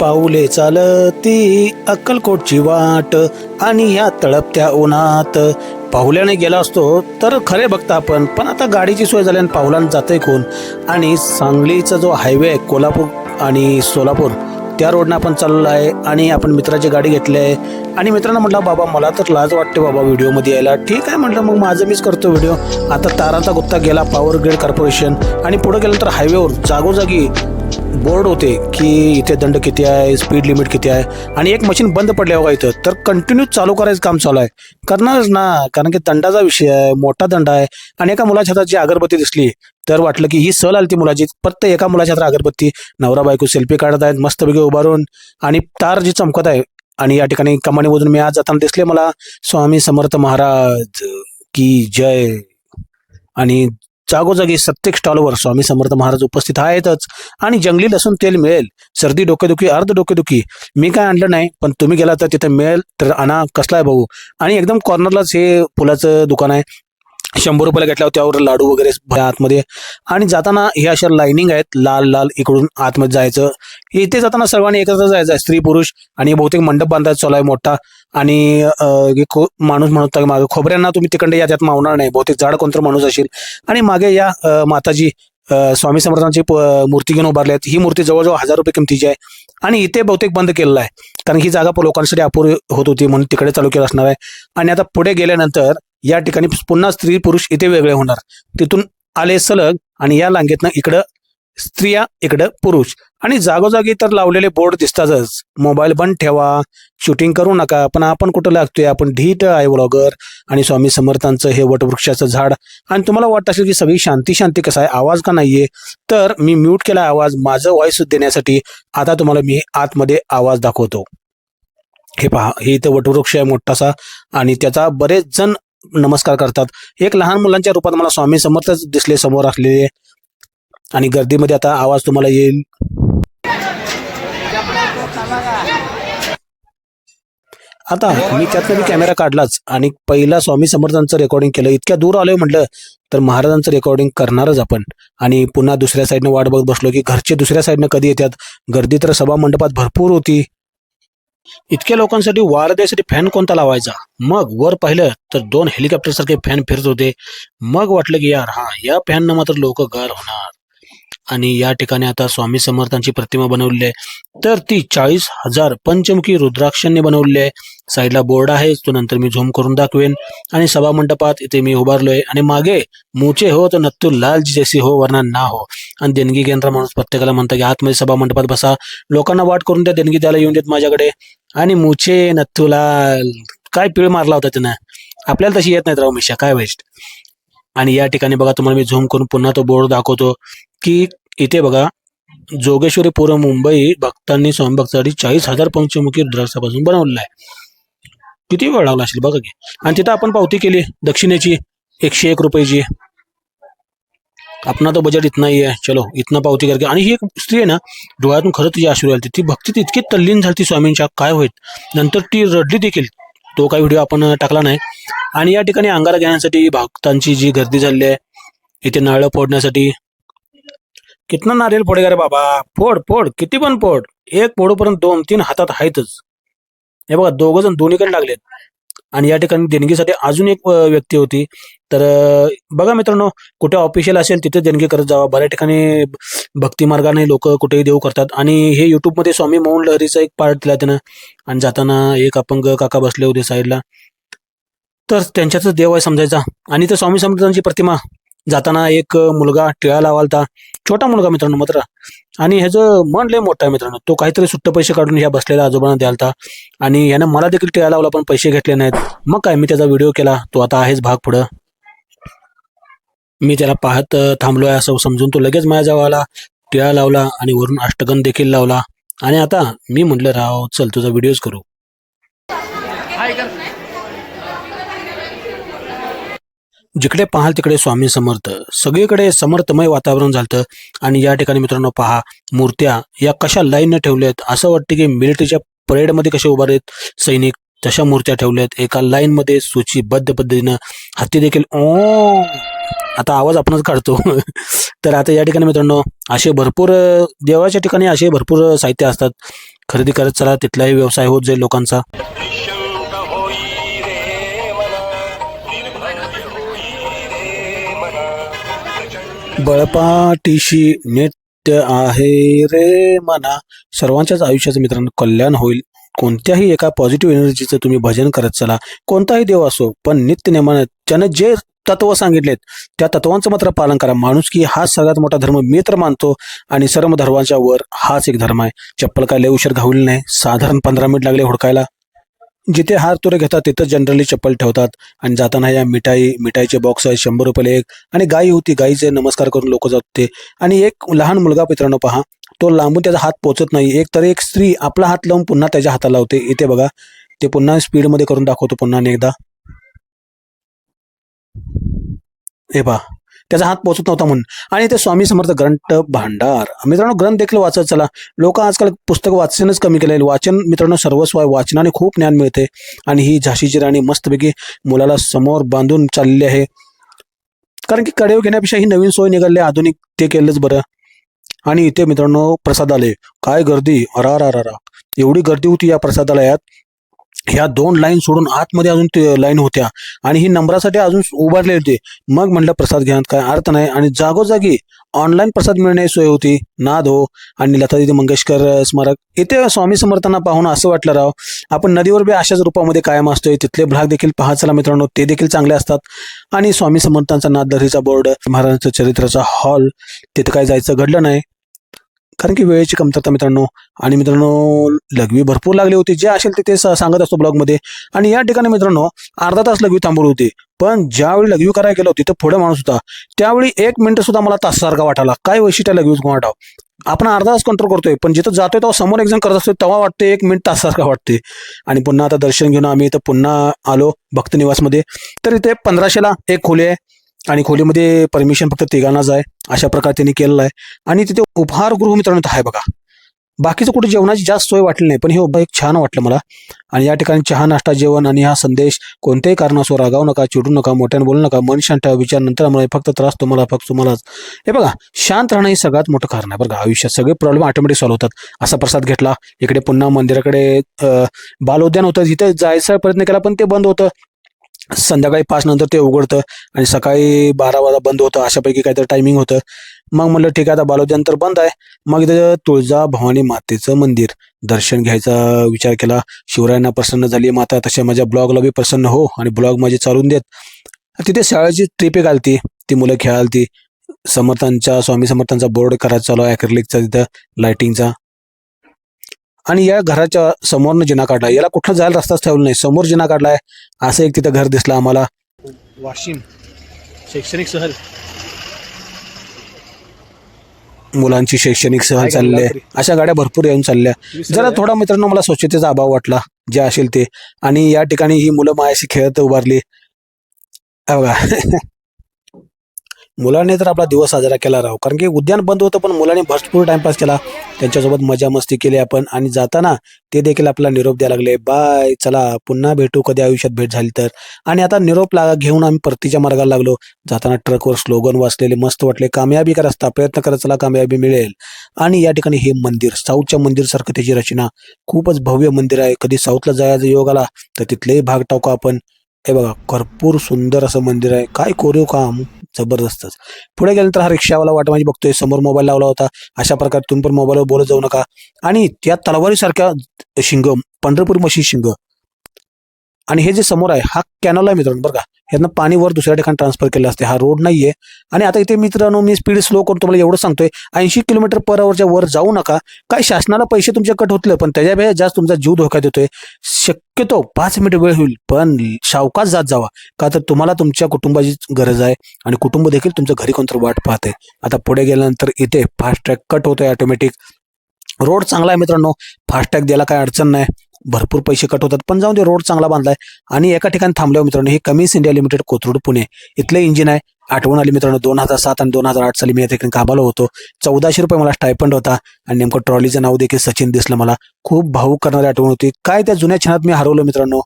पाऊले चालती अक्कलकोटची वाट आणि या तळपत्या उन्हात. पाहुल्याने गेला असतो तर खरे बघता आपण पण आता गाडीची सोय झाली आणि पाहुलानं जातंय कोण? आणि सांगलीचा जो हायवे आहे कोल्हापूर आणि सोलापूर त्या रोडनं आपण चाललो आहे आणि आपण मित्राची गाडी घेतली आहे. आणि मित्रांनो म्हटलं बाबा मला तर लाज वाटते बाबा व्हिडिओमध्ये यायला. ठीक आहे म्हटलं मग माझं मीच करतो व्हिडिओ. आता ताराचा गुत्ता गेला पॉवर ग्रेड कॉर्पोरेशन आणि पुढे गेल्यानंतर हायवेवर जागोजागी बोर्ड होते की इथे दंड किती आहे स्पीड लिमिट किती आहे. आणि एक मशीन बंद पडले बघा इथं. तर कंटिन्यू चालू करायचं काम चालू आहे. करणारच ना. कारण की दंडाचा विषय आहे मोठा दंड आहे. आणि एका मुलाच्या हातात जी अगरबत्ती दिसली तर वाटलं की ही सहल आली ती मुलाची. फक्त एका मुलाच्या हातात अगरबत्ती. नवरा बायको सेल्फी काढत आहेत मस्तपैकी उभारून. आणि तार जी चमकत आहे आणि या ठिकाणी कमानीमधून मी आज जाताना दिसले मला. स्वामी समर्थ महाराज की जय. आणि जागोजागी प्रत्येक स्टॉलवर स्वामी समर्थ महाराज उपस्थित आहेतच. आणि जंगली लसूण तेल मिळेल. सर्दी डोकेदुखी अर्ध डोकेदुखी. मी काय आणलं नाही पण तुम्ही गेला तर तिथे मिळेल. तर आणा कसला आहे भाऊ? आणि एकदम कॉर्नरलाच हे फुलाचं दुकान आहे. शंभर रुपयाला घेतल्यावर त्यावर लाडू वगैरे आतमध्ये. आणि जाताना हे अशा लाईनिंग आहेत लाल लाल इकडून आतमध्ये जायचं. इथे जाताना सर्वांनी एकत्र जायचं आहे स्त्री पुरुष. आणि बहुतेक मंडप बांधायचा चालू आहे मोठा. आणि खो- माणूस म्हणत मागे खोबऱ्यांना तुम्ही तिकडे या त्यात मावणार नाही. बहुतेक जाड कोणतं माणूस असेल. आणि मागे या माताजी स्वामी समर्थांची मूर्ती घेऊन उभारली आहेत. ही मूर्ती जवळजवळ हजार रुपये किमतीची आहे. आणि इथे बहुतेक बंद केलेलं आहे. कारण ही जागा लोकांसाठी अपुरी होत होती म्हणून तिकडे चालू केलं असणार आहे. आणि आता पुढे गेल्यानंतर या ठिकाणी पुन्हा स्त्री पुरुष इथे वेगळे होणार. तिथून आले सलग आणि या लांगेतनं इकडं स्त्रिया इकडं पुरुष. आणि जागोजागी तर लावलेले बोर्ड दिसतातच. मोबाईल बंद ठेवा. शूटिंग करू नका. पण आपण कुठं लागतोय? आपण ढीट आहे व्लॉगर. आणि स्वामी समर्थांचं हे वटवृक्षाचं झाड. आणि तुम्हाला वाटत असेल की सगळी शांती शांती कसं आहे? आवाज का नाहीये? तर मी म्यूट केला आवाज. माझं व्हॉइस देण्यासाठी आता तुम्हाला मी आतमध्ये आवाज दाखवतो. हे पहा. हे इथं वटवृक्ष आहे मोठासा. आणि त्याचा बरेच जण नमस्कार करतात. एक लहान मुलांच्या रूपात मला स्वामी समर्थच दिसले समोर असलेले. आणि गर्दीमध्ये आता आवाज तुम्हाला येईल. आता मी त्यातनं मी कॅमेरा काढलाच आणि पहिला स्वामी समर्थांचं रेकॉर्डिंग केलं. इतक्या दूर आलोय म्हटलं तर महाराजांचं रेकॉर्डिंग करणारच आपण. आणि पुन्हा दुसऱ्या साईडनं वाट बघत बसलो की घरचे दुसऱ्या साईडनं कधी येतात? गर्दी तर सभा मंडपात भरपूर होती. इतक्या लोकांसाठी वार द्यायसाठी फॅन कोणता लावायचा? मग वर पाहिलं तर दोन हेलिकॉप्टर सारखे फॅन फिरत होते. मग वाटलं की यार हा या फॅननं मात्र लोक गार होणार. आणि या ठिकाणी आता स्वामी समर्थांची प्रतिमा बनवलेली आहे. तर ती चाळीस हजार पंचमुखी रुद्राक्षांनी बनवलेली आहे. साईडला बोर्ड आहे तो नंतर मी झूम करून दाखवेन. आणि सभा मंडपात इथे मी उभारलोय. आणि मागे मुचे हो तर नत्तू लाल जैसी हो वरना ना हो. आणि देणगी घेणारा माणूस प्रत्येकाला म्हणता की आतमध्ये सभा मंडपात बसा. लोकांना वाट करून द्या देणगी द्यायला येऊन देत माझ्याकडे. आणि मुचे नत्तू लाल काय पिळ मारला होता त्यानं आपल्याला तशी येत नाहीत राव मिशा काय वेस्ट आणि या ठिकाणी बघा तुम्हाला मी झूम करून पुन्हा तो बोर्ड दाखवतो की इथे बघा जोगेश्वरी पूर्व मुंबई भक्तांनी स्वामी चाळीस हजार पंचमुखी रुद्राक्षापासून बनवलेला आहे. किती वेळ लागला असेल बघा की? आणि तिथं आपण पावती केली दक्षिणेची एकशे एक रुपयाची. आपणा तो बजेट इतना ही आहे चलो इतना पावती करके. आणि ही एक स्त्री आहे ना डोळ्यातून खरं तिची आश्रू आली. ती भक्ती इतकी तल्लीन झाली स्वामींच्या काय होईल? नंतर ती रडली देखील. तो काही व्हिडिओ आपण टाकला नाही. आणि या ठिकाणी अंगारा घेण्यासाठी भक्तांची जी गर्दी झाली आहे इथे नारळ फोडण्यासाठी. कितना नारियल फोडेगा रे बाबा? फोड फोड किती पण फोड. एक फोडूपर्यंत दोन तीन हातात आहेतच. हे बघा दोघ जण दोन्हीकडे लागलेत. आणि या ठिकाणी देणगीसाठी अजून एक व्यक्ती होती. तर बघा मित्रांनो कुठे ऑफिशियल असेल तिथे देणगी करत जावा. बऱ्याच ठिकाणी भक्ती मार्गाने लोक कुठेही देऊ करतात. आणि हे युट्यूबमध्ये स्वामी मौन लहरीचा एक पार्ट दिला त्यानं. आणि जाताना एक अपंग काका बसले होते साईडला तर त्यांच्याच देव आहे समजायचा. आणि त्या स्वामी समर्थांची प्रतिमा. जाताना एक मुलगा टिळा लावालता. छोटा मुलगा मित्रांनो मात्र. आणि ह्याचं मन लय मोठं आहे मित्रांनो. तो काहीतरी सुट्ट पैसे काढून ह्या बसलेल्या आजोबांना द्यालता. आणि यानं मला देखील टिळा लावला पण पैसे घेतले नाहीत. मग काय मी त्याचा व्हिडिओ केला. तो आता आहेच भाग पुढं. मी त्याला पाहत थांबलो थांबलोय असं समजून तो लगेच माझ्या जवळ आला. टिळा लावला आणि वरून अष्टगन देखील लावला. आणि आता मी म्हटलं राव चल तुझा व्हिडिओज करू. जिकडे पाहाल तिकडे स्वामी समर्थ. सगळीकडे समर्थमय वातावरण झालं आणि या ठिकाणी मित्रांनो पहा मूर्त्या या कशा लाईननं ठेवल्यात? असं वाटतं की मिलिटरीच्या परेडमध्ये कसे उभार आहेत सैनिक? तशा मूर्त्या ठेवल्यात. एका लाईनमध्ये सूचीबद्ध पद्धतीनं हत्ती देखील ओ! आता आवाज आपणच काढतो. तर आता या ठिकाणी मित्रांनो असे भरपूर देवाच्या ठिकाणी असे भरपूर साहित्य असतात. खरेदी करत चला तिथलाही व्यवसाय होत जाईल लोकांचा. बळपाठीशी नित्य आहे रे मना. सर्वांच्याच आयुष्याचं मित्रांनो कल्याण होईल. कोणत्याही एका पॉझिटिव्ह एनर्जीचं तुम्ही भजन करत चला. कोणताही देव असो पण नित्य नेमानं त्यानं जे तत्व सांगितलेत त्या तत्वांचं मात्र पालन करा. माणूस की हाच सगळ्यात मोठा धर्म मी तर मानतो आणि सर्व धर्मांच्या वर हाच एक धर्म आहे. चप्पल काय लय उशीर घावली नाही? साधारण पंधरा मिनिट लागले हुडकायला. जिथे हार तुरे घेतात तिथं जनरली चप्पल ठेवतात. आणि जाताना या मिठाई मिठाईचे बॉक्स आहे शंभर रुपये एक. आणि गाई होती गाईचे नमस्कार करून लोक जात होते. आणि एक लहान मुलगा मित्रांनो पहा तो लांबून त्याचा हात पोचत नाही. एक तर एक स्त्री आपला हात लावून पुन्हा त्याच्या हाताला होते इथे बघा ते पुन्हा स्पीडमध्ये करून दाखवतो पुन्हा एकदा. हे पहा त्याचा हात पोचत नव्हता म्हणून. आणि ते स्वामी समर्थ ग्रंथ भांडार. मित्रांनो ग्रंथ देखील वाचत चला. लोक आजकाल पुस्तक वाचनच कमी केले वाचन मित्रांनो सर्वस्व आहे. वाचनाने खूप ज्ञान मिळते. आणि ही झाशीची राणी मस्तपैकी मुलाला समोर बांधून चाललेली आहे. कारण की कडेव घेण्यापेक्षा ही नवीन सोय निघाली. आधुनिक ते केलंच बरं. आणि इथे मित्रांनो प्रसाद आले. काय गर्दी? अरा रा एवढी गर्दी होती या प्रसादालयात. ह्या दोन लाईन सोडून आतमध्ये अजून लाईन होत्या. आणि ही नंबरासाठी अजून उभारले होते. मग म्हणलं प्रसाद घेण्यात काय अर्थ नाही. आणि जागोजागी ऑनलाईन प्रसाद मिळण्याची सोय होती. नाद हो. आणि लतादिदी मंगेशकर स्मारक. इथे स्वामी समर्थांना पाहून असं वाटलं राव आपण नदीवर बी अशाच रूपामध्ये कायम असतोय. तिथले भाग देखील पाहायचा मित्रांनो. ते देखील चांगले असतात. आणि स्वामी समर्थांचा नाददरीचा बोर्ड महाराजांचं चरित्राचा हॉल तिथं काय जायचं घडलं नाही. कारण की वेळेची कमतरता मित्रांनो. आणि मित्रांनो लघवी भरपूर लागली होती. जे असेल ते ते सांगत असतो ब्लॉगमध्ये. आणि या ठिकाणी मित्रांनो अर्धा तास लघवी थांबवली होती. पण ज्यावेळी लघवी करायला गेलो होती तर पुढे माणूस होता. त्यावेळी एक मिनिट सुद्धा मला तासासारखा वाटाला काय वैशिष्ट्य लघवीच वाटाव आपण अर्धा तास कंट्रोल करतोय पण जिथं जातोय तेव्हा समोर एक्झाम करत असतो तेव्हा वाटते एक मिनिट तासासारखा वाटते आणि पुन्हा आता दर्शन घेऊन आम्ही इथं पुन्हा आलो भक्त निवासमध्ये. तर इथे पंधराशेला एक खोली आहे. आणि खोलीमध्ये परमिशन फक्त तिघांनाच आहे. अशा प्रकारे त्यांनी केलेलं आहे. आणि तिथे उपहारगृह मित्रांनो आहे बघा. बाकीचं कुठे जेवणाची जास्त सोय वाटली नाही पण हे उभा एक छान वाटलं मला. आणि या ठिकाणी चहा नाश्ता जेवण आणि हा संदेश कोणत्याही कारणासो रागावू नका चिडू नका मोठ्याने बोलू नका मन शांत विचार नंतर मला फक्त त्रास तुम्हाला फक्त तुम्हालाच. हे बघा शांत राहणं हे सगळ्यात मोठं कारण आहे बरं का. आयुष्यात सगळे प्रॉब्लेम ऑटोमॅटिक सॉल्व्ह होतात. असा प्रसाद घेतला इकडे पुन्हा मंदिराकडे बालोद्यान होतं जिथे जायचा प्रयत्न केला पण ते बंद होतं. संध्याकाळी पाच नंतर ते उघडतं आणि सकाळी बारा वाजा बंद होतं अशापैकी काहीतरी टायमिंग होतं. मग म्हणलं ठीक आहे आता बालोद्यान तर बंद आहे. मग इथं तुळजा भवानी मातेचं मंदिर. दर्शन घ्यायचा विचार केला. शिवरायांना प्रसन्न झाली माता तशा माझ्या ब्लॉगला बी प्रसन्न हो आणि ब्लॉग माझे चालून देत. तिथे शाळेची ट्रिप एक आलती. ती मुलं खेळालती. समर्थांच्या स्वामी समर्थांचा बोर्ड करायचा चालू आहे तिथं लायटिंगचा आणि या घराच्या समोरनं जिना काढला याला कुठं जायला रस्ताच ठेवला नाही. समोर जिना काढलाय. असं एक तिथं घर दिसलं आम्हाला. वाशिम शैक्षणिक सहल. मुलांची शैक्षणिक सहल चालली आहे. अशा गाड्या भरपूर येऊन चालल्या. जरा थोडा मित्रांनो मला स्वच्छतेचा अभाव वाटला. जे असेल ते. आणि या ठिकाणी ही मुलं मायाशी खेळत उभारली. हा बघा. मुलाने तर आपला दिवस साजरा केला राव. कारण की उद्यान बंद होतं पण मुलाने भरपूर टाइमपास केला. त्यांच्यासोबत मजा मस्ती केली आपण. आणि जाताना ते देखील आपला निरोप द्यायला लागले बाय चला पुन्हा भेटू. कधी आयुष्यात भेट झाली तर. आणि आता निरोप लागा घेऊन आम्ही परतीच्या मार्गाला लागलो. जाताना ट्रकवर स्लोगन वाचलेले मस्त वाटले. कामयाबी करा असता प्रयत्न करत चला कामयाबी मिळेल. आणि या ठिकाणी हे मंदिर साऊथच्या मंदिरसारखं त्याची रचना. खूपच भव्य मंदिर आहे. कधी साऊथला जायचं योग आला तर तिथलेही भाग टाकू आपण. हे बघा भरपूर सुंदर असं मंदिर आहे. काय कोरीव काम. जबरदस्तच. पुढे गेल्यानंतर हा रिक्षावाला वाट माझी बघतोय समोर मोबाईल लावला होता. अशा प्रकारे तुम्ही पण मोबाईलवर बोलत जाऊ नका. आणि त्या तलवारीसारख्या शिंग पंढरपूर मशी शिंग. आणि हे जे समोर आहे हा कॅनॉल आहे मित्रांनो बरं का? यांना पाणी वर दुसऱ्या ठिकाणी ट्रान्सफर केलं असते. हा रोड नाही आहे आणि आता इथे मित्रांनो मी स्पीड स्लो करून तुम्हाला एवढं सांगतोय. ऐंशी किलोमीटर पर आवरच्या वर जाऊ नका. काय शासनाला पैसे तुमचे कट होतले पण त्याच्यापेक्षा जास्त तुमचा जीव धोक्यात येतोय. शक्यतो पाच मिनिट वेळ होईल पण सावकाश जात जावा. का तर तुम्हाला तुमच्या कुटुंबाची गरज आहे आणि कुटुंब देखील तुमचं घरी कोणतं वाट पाहते आता पुढे गेल्यानंतर इथे फास्ट ट्रॅक कट होतोय ऑटोमॅटिक रोड चांगला आहे मित्रांनो. फास्ट टॅग द्यायला काय अडचण नाही. भरपूर पैसे कट होतात. पण जाऊन दे रोड चांगला बांधलाय. आणि एका ठिकाणी थांबल्यावर मित्रांनो हे Cummins India limited Kothrud Pune. इथलं इंजिन आहे. आठवण आली मित्रांनो दोन हजार सात आणि दोन हजार आठ साली मी या ठिकाणी कामाला होतो. चौदाशे रुपये मला स्टायपंड होता. आणि नेमकं ट्रॉलीचं नाव देखील सचिन दिसलं मला. खूप भाऊक करणारी आठवण होती. काय त्या जुन्या क्षणात मी हरवलं मित्रांनो?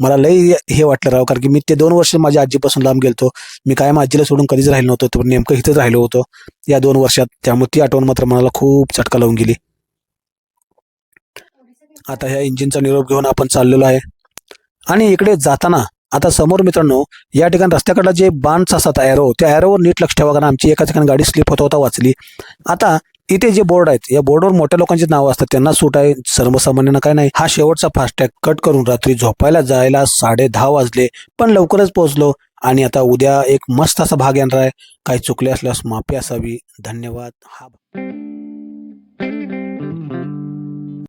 मला लई हे वाटलं राव कारण की मी ते दोन वर्ष माझ्या आजीपासून लांब गेलतो. मी काय आजीला सोडून कधीच राहिलो नव्हतो तर नेमकं इथंच राहिलो होतो. या दोन वर्षात. त्यामुळे ती आठवण मात्र मला खूप चटका लावून गेली. आता ह्या इंजिनचा निरोप घेऊन आपण चाललेलो आहे. आणि इकडे जाताना आता समोर मित्रांनो या ठिकाणी रस्त्याकडला जे बांधच असतात ॲरो त्या ॲरोवर नीट लक्ष ठेवा कारण आमची एका ठिकाणी गाडी स्लिप होता होता वाचली. आता इथे जे बोर्ड आहेत या बोर्डवर मोठ्या लोकांची नावं असतात. त्यांना सूट आहे सर्वसामान्यांना काय नाही. हा शेवटचा फास्टॅग कट करून रात्री झोपायला जायला साडे दहा वाजले पण लवकरच पोहोचलो. आणि आता उद्या एक मस्त असा भाग येणार आहे. काही चुकले असल्यास माफी असावी. धन्यवाद. हा